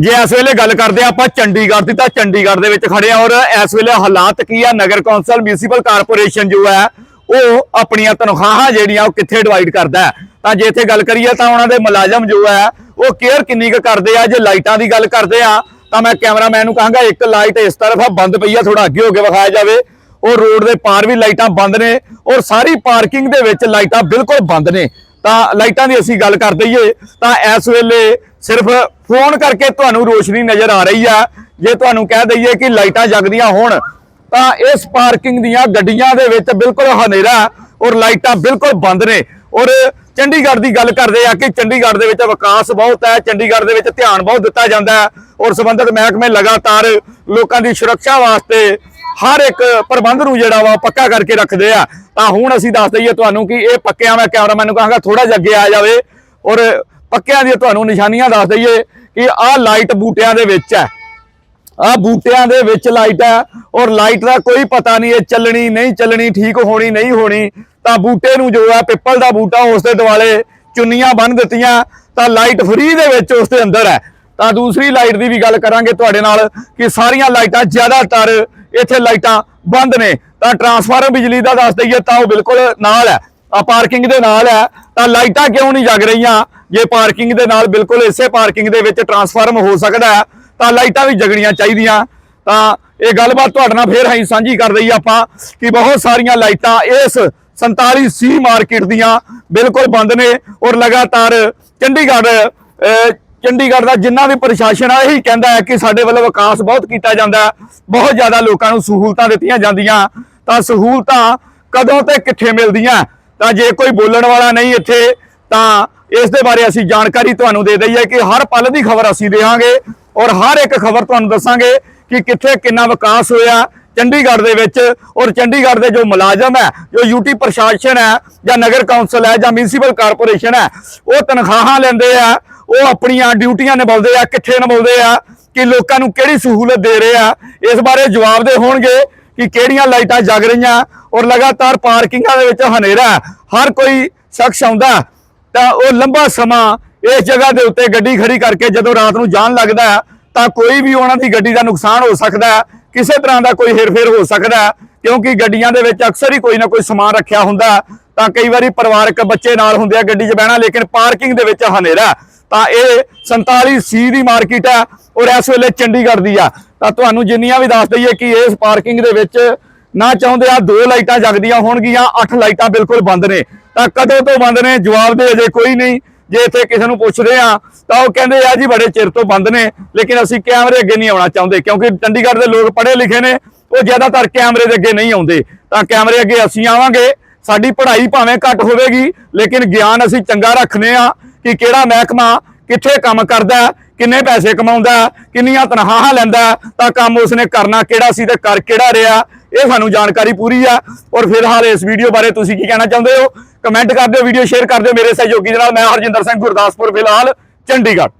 ਜੇ ਇਸ ਵੇਲੇ ਗੱਲ ਕਰਦੇ ਆ ਆਪਾਂ ਚੰਡੀਗੜ੍ਹ ਦੀ, ਤਾਂ ਚੰਡੀਗੜ੍ਹ ਦੇ ਵਿੱਚ ਖੜੇ ਆ ਔਰ ਇਸ ਵੇਲੇ ਹਾਲਾਤ ਕੀ ਆ? ਨਗਰ ਕੌਂਸਲ ਮਿਊਨਿਸਪਲ ਕਾਰਪੋਰੇਸ਼ਨ ਜੋ ਹੈ, ਉਹ ਆਪਣੀਆਂ ਤਨਖਾਹਾਂ ਜਿਹੜੀਆਂ ਉਹ ਕਿੱਥੇ ਡਿਵਾਈਡ ਕਰਦਾ ਤਾਂ ਜੇ ਇੱਥੇ ਗੱਲ ਕਰੀਏ ਤਾਂ ਉਹਨਾਂ ਦੇ ਮੁਲਾਜ਼ਮ ਜੋ ਹੈ, ਉਹ ਕੇਅਰ ਕਿੰਨੀ ਕੁ ਕਰਦੇ ਆ? ਜੇ ਲਾਈਟਾਂ ਦੀ ਗੱਲ ਕਰਦੇ ਆ ਤਾਂ ਮੈਂ ਕੈਮਰਾਮੈਨ ਨੂੰ ਕਹਾਂਗਾ ਇੱਕ ਲਾਈਟ ਇਸ ਤਰਫ ਆ, ਬੰਦ ਪਈ ਆ ਥੋੜਾ ਅੱਗੇ ਹੋ ਕੇ ਵਿਖਾਇਆ ਜਾਵੇ। ਔਰ ਰੋਡ ਦੇ ਪਾਰ ਵੀ ਲਾਈਟਾਂ ਬੰਦ ਨੇ ਔਰ ਸਾਰੀ ਪਾਰਕਿੰਗ ਦੇ ਵਿੱਚ ਲਾਈਟਾਂ ਬਿਲਕੁਲ ਬੰਦ ਨੇ। ਤਾਂ ਲਾਈਟਾਂ ਦੀ ਅਸੀਂ ਗੱਲ ਕਰ ਦਈਏ, ਤਾਂ ਇਸ ਵੇਲੇ ਸਿਰਫ ਫੋਨ ਕਰਕੇ ਤੁਹਾਨੂੰ ਰੋਸ਼ਨੀ ਨਜ਼ਰ ਆ ਰਹੀ ਆ। ਜੇ ਤੁਹਾਨੂੰ ਕਹਿ ਦਈਏ ਕਿ ਲਾਈਟਾਂ ਜਗਦੀਆਂ ਹੋਣ, ਤਾਂ ਇਸ ਪਾਰਕਿੰਗ ਦੀਆਂ ਗੱਡੀਆਂ ਦੇ ਵਿੱਚ ਬਿਲਕੁਲ ਹਨੇਰਾ ਔਰ ਲਾਈਟਾਂ ਬਿਲਕੁਲ ਬੰਦ ਨੇ। ਔਰ ਚੰਡੀਗੜ੍ਹ ਦੀ ਗੱਲ ਕਰਦੇ ਆ ਕਿ ਚੰਡੀਗੜ੍ਹ ਦੇ ਵਿੱਚ ਵਿਕਾਸ ਬਹੁਤ ਹੈ, ਚੰਡੀਗੜ੍ਹ ਦੇ ਵਿੱਚ ਧਿਆਨ ਬਹੁਤ ਦਿੱਤਾ ਜਾਂਦਾ ਹੈ ਔਰ ਸੰਬੰਧਿਤ ਮਹਿਕਮੇ ਲਗਾਤਾਰ ਲੋਕਾਂ ਦੀ ਸੁਰੱਖਿਆ ਵਾਸਤੇ ਹਰ ਇੱਕ ਪ੍ਰਬੰਧ ਨੂੰ ਜਿਹੜਾ ਵਾ ਪੱਕਾ ਕਰਕੇ ਰੱਖਦੇ ਆ। ਤਾਂ ਹੁਣ ਅਸੀਂ ਦੱਸ ਦਈਏ ਤੁਹਾਨੂੰ ਕਿ ਇਹ ਪੱਕਿਆਂ ਮੈਂ ਕੈਮਰਾਮੈਨ ਨੂੰ ਕਹਾਂਗਾ ਥੋੜਾ ਜਿਹਾ ਅੱਗੇ ਆ ਜਾਵੇ ਔਰ ਪੱਕਿਆਂ ਦੀਆਂ ਤੁਹਾਨੂੰ ਨਿਸ਼ਾਨੀਆਂ ਦੱਸ ਦਈਏ ਕਿ ਆਹ ਲਾਈਟ ਬੂਟਿਆਂ ਦੇ ਵਿੱਚ ਹੈ। ਆ ਬੂਟਿਆਂ ਦੇ ਵਿੱਚ ਲਾਈਟ ਹੈ ਔਰ ਲਾਈਟ ਦਾ ਕੋਈ ਪਤਾ ਨਹੀਂ ਇਹ ਚੱਲਣੀ, ਨਹੀਂ ਚੱਲਣੀ, ਠੀਕ ਹੋਣੀ, ਨਹੀਂ ਹੋਣੀ। ਤਾਂ ਬੂਟੇ ਨੂੰ ਜੋ ਹੈ ਪਿੱਪਲ ਦਾ ਬੂਟਾ ਉਸ ਦੇ ਦੁਆਲੇ ਚੁੰਨੀਆਂ ਬੰਨ ਦਿੱਤੀਆਂ, ਤਾਂ ਲਾਈਟ ਫ੍ਰੀ ਦੇ ਵਿੱਚ ਉਸ ਦੇ ਅੰਦਰ ਹੈ। ਤਾਂ ਦੂਸਰੀ ਲਾਈਟ ਦੀ ਵੀ ਗੱਲ ਕਰਾਂਗੇ ਤੁਹਾਡੇ ਨਾਲ ਕਿ ਸਾਰੀਆਂ ਲਾਈਟਾਂ ਜ਼ਿਆਦਾਤਰ ਇੱਥੇ ਲਾਈਟਾਂ ਬੰਦ ਨੇ। ਤਾਂ ਟਰਾਂਸਫਾਰਮ ਬਿਜਲੀ ਦਾ ਦੱਸ ਦਈਏ ਤਾਂ ਉਹ ਬਿਲਕੁਲ ਨਾਲ ਹੈ। ਆ ਪਾਰਕਿੰਗ ਦੇ ਨਾਲ ਹੈ। ਤਾਂ ਲਾਈਟਾਂ ਕਿਉਂ ਨਹੀਂ ਜਗ ਰਹੀਆਂ? ਜੇ ਪਾਰਕਿੰਗ ਦੇ ਨਾਲ ਬਿਲਕੁਲ ਇਸੇ ਪਾਰਕਿੰਗ ਦੇ ਵਿੱਚ ਟਰਾਂਸਫਾਰਮ ਹੋ ਸਕਦਾ ਹੈ, ਤਾਂ ਲਾਈਟਾਂ ਵੀ ਜਗਣੀਆਂ ਚਾਹੀਦੀਆਂ। ਤਾਂ ਇਹ ਗੱਲਬਾਤ ਤੁਹਾਡੇ ਨਾਲ ਫੇਰ ਅਸੀਂ ਸਾਂਝੀ ਕਰ ਦਈਏ ਆਪਾਂ ਕਿ ਬਹੁਤ ਸਾਰੀਆਂ ਲਾਈਟਾਂ ਇਸ 47 ਸੀ ਮਾਰਕੀਟ ਦੀਆਂ ਬਿਲਕੁਲ ਬੰਦ ਨੇ ਔਰ ਲਗਾਤਾਰ ਚੰਡੀਗੜ੍ਹ ਚੰਡੀਗੜ੍ਹ ਦਾ ਜਿੰਨਾ ਵੀ ਪ੍ਰਸ਼ਾਸਨ ਆ, ਇਹੀ ਕਹਿੰਦਾ ਹੈ ਕਿ ਸਾਡੇ ਵੱਲੋਂ ਵਿਕਾਸ ਬਹੁਤ ਕੀਤਾ ਜਾਂਦਾ ਬਹੁਤ ਜ਼ਿਆਦਾ ਲੋਕਾਂ ਨੂੰ ਸਹੂਲਤਾਂ ਦਿੱਤੀਆਂ ਜਾਂਦੀਆਂ। ਤਾਂ ਸਹੂਲਤਾਂ ਕਦੋਂ ਤੇ ਕਿੱਥੇ ਮਿਲਦੀਆਂ? ਤਾਂ ਜੇ ਕੋਈ ਬੋਲਣ ਵਾਲਾ ਨਹੀਂ ਇੱਥੇ, ਤਾਂ ਇਸ ਦੇ ਬਾਰੇ ਅਸੀਂ ਜਾਣਕਾਰੀ ਤੁਹਾਨੂੰ ਦੇ ਦਈਏ ਕਿ ਹਰ ਪਲ ਦੀ ਖਬਰ ਅਸੀਂ ਦੇਵਾਂਗੇ ਔਰ ਹਰ ਇੱਕ ਖਬਰ ਤੁਹਾਨੂੰ ਦੱਸਾਂਗੇ ਕਿ ਕਿੱਥੇ ਕਿੰਨਾ ਵਿਕਾਸ ਹੋਇਆ ਚੰਡੀਗੜ੍ਹ ਦੇ ਵਿੱਚ ਔਰ ਚੰਡੀਗੜ੍ਹ ਦੇ ਜੋ ਮੁਲਾਜ਼ਮ ਹੈ, ਜੋ ਯੂਟੀ ਪ੍ਰਸ਼ਾਸਨ ਹੈ ਜਾਂ ਨਗਰ ਕੌਂਸਲ ਹੈ ਜਾਂ ਮਿਊਨਿਸਪਲ ਕਾਰਪੋਰੇਸ਼ਨ ਹੈ, ਉਹ ਤਨਖਾਹਾਂ ਲੈਂਦੇ ਆ, ਉਹ ਆਪਣੀਆਂ ਡਿਊਟੀਆਂ ਨਿਭਾਉਂਦੇ ਆ, ਕਿੱਥੇ ਨਿਭਾਉਂਦੇ ਆ, ਕਿ ਲੋਕਾਂ ਨੂੰ ਕਿਹੜੀ ਸਹੂਲਤ ਦੇ ਰਹੇ ਆ, ਇਸ ਬਾਰੇ ਜਵਾਬ ਦੇ ਹੋਣਗੇ ਕਿ ਕਿਹੜੀਆਂ ਲਾਈਟਾਂ ਜਗ ਰਹੀਆਂ ਔਰ ਲਗਾਤਾਰ ਪਾਰਕਿੰਗਾਂ ਦੇ ਵਿੱਚ ਹਨੇਰਾ ਹਰ ਕੋਈ ਸ਼ਖਸ ਆਉਂਦਾ ਤਾਂ ਉਹ ਲੰਬਾ ਸਮਾਂ ਇਸ ਜਗ੍ਹਾ ਦੇ ਉੱਤੇ ਗੱਡੀ ਖੜੀ ਕਰਕੇ ਜਦੋਂ ਰਾਤ ਨੂੰ ਜਾਣ ਲੱਗਦਾ ਹੈ, ਤਾਂ ਕੋਈ ਵੀ ਉਹਨਾਂ ਦੀ ਗੱਡੀ ਦਾ ਨੁਕਸਾਨ ਹੋ ਸਕਦਾ ਹੈ ਕਿਸੇ ਤਰ੍ਹਾਂ ਦਾ ਕੋਈ ਹੇਰਫੇਰ ਹੋ ਸਕਦਾ ਹੈ ਕਿਉਂਕਿ ਗੱਡੀਆਂ ਦੇ ਵਿੱਚ ਅਕਸਰ ਹੀ ਕੋਈ ਨਾ ਕੋਈ ਸਮਾਨ ਰੱਖਿਆ ਹੁੰਦਾ ਤਾਂ ਕਈ ਵਾਰੀ ਪਰਿਵਾਰਕ ਬੱਚੇ ਨਾਲ ਹੁੰਦੇ ਆ ਗੱਡੀ 'ਚ ਬਹਿਣਾ ਲੇਕਿਨ ਪਾਰਕਿੰਗ ਦੇ ਵਿੱਚ ਹਨੇਰਾ ਤਾਂ ਇਹ 47 ਸੀ ਦੀ ਮਾਰਕੀਟ ਹੈ ਔਰ ਇਸ ਵੇਲੇ ਚੰਡੀਗੜ੍ਹ ਦੀ ਆ। ਤਾਂ ਤੁਹਾਨੂੰ ਜਿੰਨੀਆਂ ਵੀ ਦੱਸ ਦਈਏ ਕਿ ਇਸ ਪਾਰਕਿੰਗ ਦੇ ਵਿੱਚ ਨਾ ਚਾਹੁੰਦੇ ਆ ਦੋ ਲਾਈਟਾਂ ਜਗਦੀਆਂ ਹੋਣਗੀਆਂ ਅੱਠ ਲਾਈਟਾਂ ਬਿਲਕੁਲ ਬੰਦ ਨੇ। ਤਾਂ ਕਦੋਂ ਤੋਂ ਬੰਦ ਨੇ? ਜਵਾਬ ਦੇ ਅਜੇ ਕੋਈ ਨਹੀਂ। ਜੇ ਇੱਥੇ ਕਿਸੇ ਨੂੰ ਪੁੱਛਦੇ ਆ, ਤਾਂ ਉਹ ਕਹਿੰਦੇ ਆ ਜੀ ਬੜੇ ਚਿਰ ਤੋਂ ਬੰਦ ਨੇ, ਲੇਕਿਨ ਅਸੀਂ ਕੈਮਰੇ ਅੱਗੇ ਨਹੀਂ ਆਉਣਾ ਚਾਹੁੰਦੇ, ਕਿਉਂਕਿ ਚੰਡੀਗੜ੍ਹ ਦੇ ਲੋਕ ਪੜ੍ਹੇ ਲਿਖੇ ਨੇ, ਉਹ ਜ਼ਿਆਦਾਤਰ ਕੈਮਰੇ ਦੇ ਅੱਗੇ ਨਹੀਂ ਆਉਂਦੇ। ਤਾਂ ਕੈਮਰੇ ਅੱਗੇ ਅਸੀਂ ਆਵਾਂਗੇ, ਸਾਡੀ ਪੜ੍ਹਾਈ ਭਾਵੇਂ ਘੱਟ ਹੋਵੇਗੀ, ਲੇਕਿਨ ਗਿਆਨ ਅਸੀਂ ਚੰਗਾ ਰੱਖਨੇ ਆ ਕਿ ਕਿਹੜਾ ਮਹਿਕਮਾ ਕਿੱਥੇ ਕੰਮ ਕਰਦਾ, ਕਿੰਨੇ ਪੈਸੇ ਕਮਾਉਂਦਾ, ਕਿੰਨੀਆਂ ਤਨਖਾਹਾਂ ਲੈਂਦਾ, ਤਾਂ ਕੰਮ ਉਸਨੇ ਕਰਨਾ ਕਿਹੜਾ ਸੀ ਤੇ ਕਰ ਕਿਹੜਾ ਰਿਹਾ, ਇਹ ਸਾਨੂੰ ਜਾਣਕਾਰੀ ਪੂਰੀ ਆ। ਔਰ ਫਿਲਹਾਲ ਇਸ ਵੀਡੀਓ ਬਾਰੇ ਤੁਸੀਂ ਕੀ ਕਹਿਣਾ ਚਾਹੁੰਦੇ ਹੋ? ਕਮੈਂਟ ਕਰ ਦਿਓ, ਵੀਡੀਓ ਸ਼ੇਅਰ ਕਰ ਦਿਓ ਮੇਰੇ ਸਹਿਯੋਗੀ ਦੇ ਨਾਲ। ਮੈਂ ਹਰਜਿੰਦਰ ਸਿੰਘ ਗੁਰਦਾਸਪੁਰ, ਫਿਲਹਾਲ ਚੰਡੀਗੜ੍ਹ।